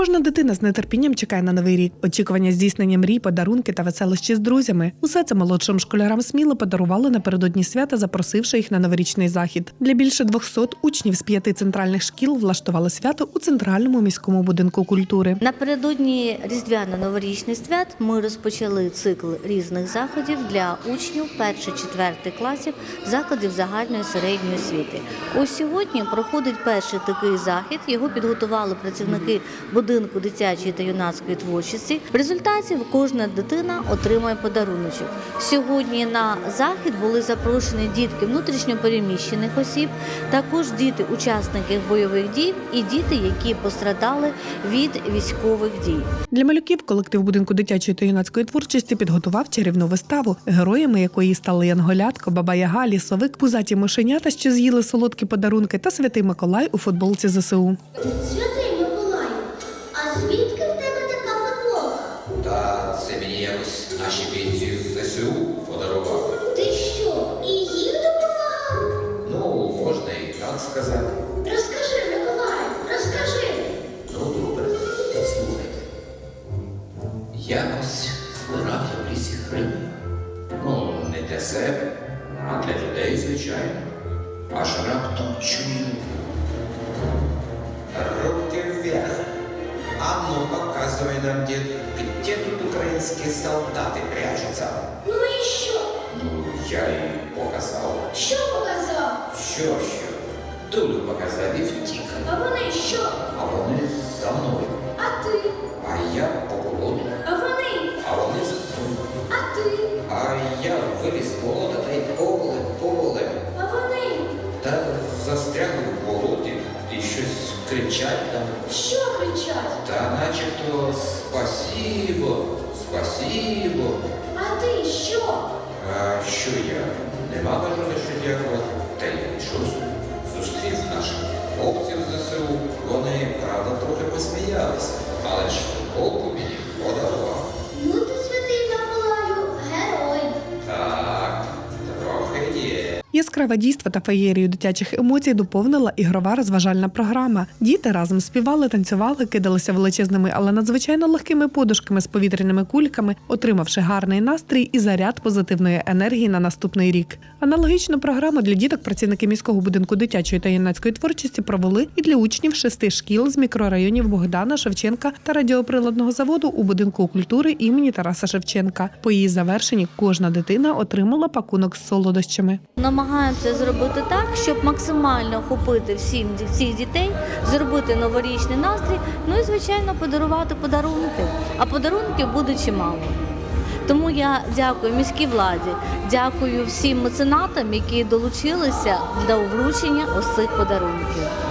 Кожна дитина з нетерпінням чекає на новий рік. Очікування здійснення мрій, подарунки та веселощі з друзями. Усе це молодшим школярам сміло подарували напередодні свята, запросивши їх на новорічний захід. Для більше 200 учнів з п'яти центральних шкіл влаштували свято у центральному міському будинку культури. Напередодні різдвяно-новорічних свят ми розпочали цикл різних заходів для учнів перших-четвертих класів закладів загальної середньої освіти. Ось сьогодні проходить перший такий захід. Його підготували працівники будинку дитячої та юнацької творчості. В результаті кожна дитина отримає подаруночок. Сьогодні на захід були запрошені дітки внутрішньопереміщених осіб, також діти учасників бойових дій і діти, які пострадали від військових дій. Для малюків колектив будинку дитячої та юнацької творчості підготував чарівну виставу, героями якої стали Янголятко, Баба Яга, Лісовик, пузаті мишенята, що з'їли солодкі подарунки, та святий Миколай у футболці ЗСУ. Святий Якось збирав в лісі гриби. Ну, не для себе, а для людей, звичайно. Аж раптом чую. Руки вверх. А ну, показывай нам, дед, где тут украинские солдаты прячутся? Ну і що? Ну, я їй показав. Що показав? Що, що? Дулю показав і втік. Кричать там. Що кричать? Та начебто спасібо, спасібо. А ти що? А що я? Нема кажу за що дякувати. Та й нічого. Зустрів наших хлопців з ЗСУ. Вони, правда, трохи посміялися, але ж футболку мені подарував. Яскраве дійство та феєрію дитячих емоцій доповнила ігрова розважальна програма. Діти разом співали, танцювали, кидалися величезними, але надзвичайно легкими подушками з повітряними кульками, отримавши гарний настрій і заряд позитивної енергії на наступний рік. Аналогічну програму для діток працівники міського будинку дитячої та юнацької творчості провели і для учнів шести шкіл з мікрорайонів Богдана Шевченка та радіоприладного заводу у будинку культури імені Тараса Шевченка. По її завершенні кожна дитина отримала пакунок з солодощами. Намагаємося зробити так, щоб максимально охопити всім всіх дітей, зробити новорічний настрій, ну і звичайно подарувати подарунки. А подарунків буде чимало. Тому я дякую міській владі, дякую всім меценатам, які долучилися до вручення ось цих подарунків.